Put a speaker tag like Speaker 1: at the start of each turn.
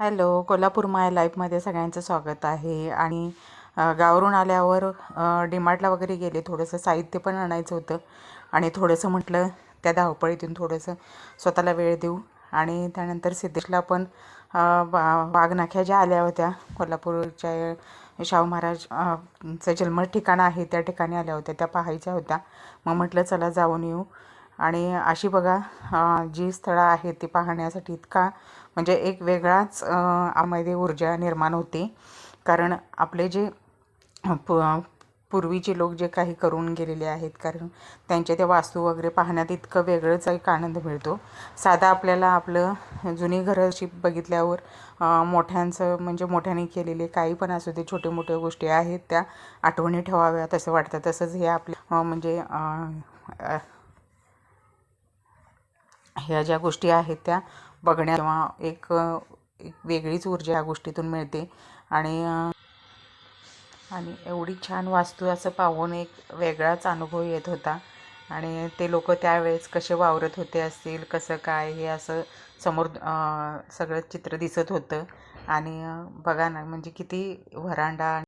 Speaker 1: Hello Kolhapur माय लाईफमध्ये सगळ्यांचं स्वागत आहे. आणि गावरून गावावरून आल्यावर डीमार्टला वगैरे गेले थोडंसं साहित्य पण आणायचं होतं. आणि थोडंसं म्हटलं त्या धावपळीतून थोडंसं स्वतःला वेळ देऊ. आणि त्यानंतर सिद्धेशला पण वाघनाख्या ज्या आल्या होत्या कोल्हापूरच्या शाहू महाराज चं जन्म ठिकाण आहे त्या ठिकाणी आल्या होत्या त्या पाहायच्या होत्या. मग म्हटलं चला जाऊन येऊ. आणि अशी बघा जी स्थळं आहेत ती पाहण्यासाठी इतका म्हणजे एक वेगळाच आमध्ये ऊर्जा निर्माण होते. कारण आपले जे पु पूर्वीचे लोक जे काही करून गेलेले आहेत कारण त्यांच्या त्या वास्तू वगैरे पाहण्यात इतकं वेगळंच एक आनंद मिळतो. साधा आपल्याला आपलं जुनी घरं अशी बघितल्यावर मोठ्यांचं म्हणजे मोठ्याने केलेले काही पण असू दे छोटे मोठ्या गोष्टी आहेत त्या आठवणी ठेवाव्यात असं वाटतं. तसंच हे आपलं म्हणजे ह्या ज्या गोष्टी आहेत त्या बघण्या किंवा एक एक वेगळीच ऊर्जा या गोष्टीतून मिळते. आणि आणि एवढी छान वास्तू असं पाहून एक वेगळाच अनुभव येत होता. आणि ते लोक त्यावेळेस कसे वावरत होते असतील कसं काय हे असं समोर सगळं चित्र दिसत होतं. आणि बघा ना म्हणजे किती व्हरांडा